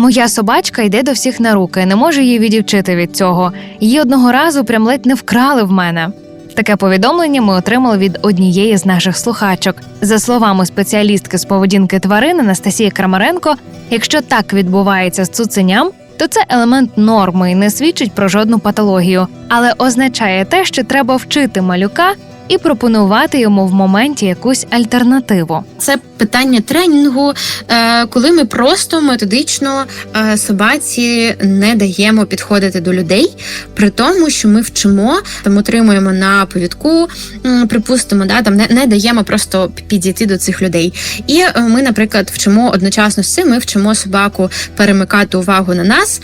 Моя собачка йде до всіх на руки, не може її відівчити від цього. Її одного разу прям ледь не вкрали в мене. Таке повідомлення ми отримали від однієї з наших слухачок. За словами спеціалістки з поведінки тварин Анастасії Крамаренко, якщо так відбувається з цуценям, то це елемент норми і не свідчить про жодну патологію, але означає те, що треба вчити малюка і пропонувати йому в моменті якусь альтернативу. Це питання тренінгу, е, коли ми просто методично е, собаці не даємо підходити до людей, при тому, що ми вчимо, там утримуємо на повідку, припустимо, да, там не, не даємо просто підійти до цих людей. І е, ми, наприклад, вчимо одночасно з цим, ми вчимо собаку перемикати увагу на нас.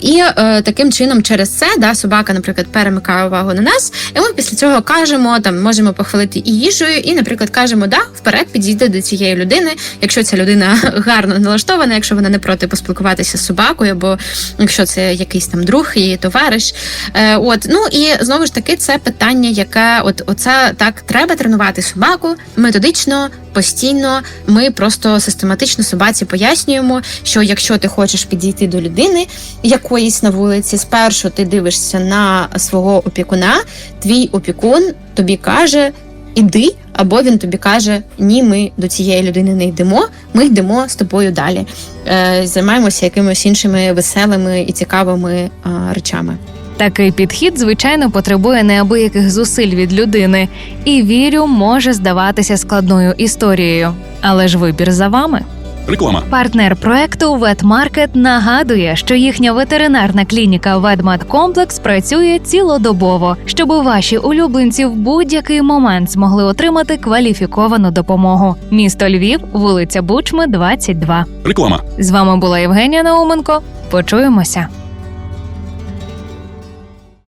І таким чином, через це, да, собака, наприклад, перемикає увагу на нас, і ми після цього кажемо, там можемо похвалити і їжею, і, наприклад, кажемо, да, вперед підійди до цієї людини, якщо ця людина гарно налаштована, якщо вона не проти поспілкуватися з собакою, або якщо це якийсь там друг і товариш. Е, от ну і знову ж таки, це питання, яке от оце так треба тренувати собаку методично, постійно. Ми просто систематично собаці пояснюємо, що якщо ти хочеш підійти до людини якоїсь на вулиці, спершу ти дивишся на свого опікуна, твій опікун тобі каже. Іди, або він тобі каже: Ні, ми до цієї людини не йдемо, ми йдемо з тобою далі. Е, займаємося якимись іншими веселими і цікавими е, речами. Такий підхід, звичайно, потребує неабияких зусиль від людини, і вірю, може здаватися складною історією. Але ж вибір за вами. Реклама. Партнер проекту Ветмаркет нагадує, що їхня ветеринарна клініка Ведмедкомплекс працює цілодобово, щоб ваші улюбленці в будь-який момент змогли отримати кваліфіковану допомогу. Місто Львів, вулиця Бучми, 22. Реклама. З вами була Євгенія Науменко. Почуємося.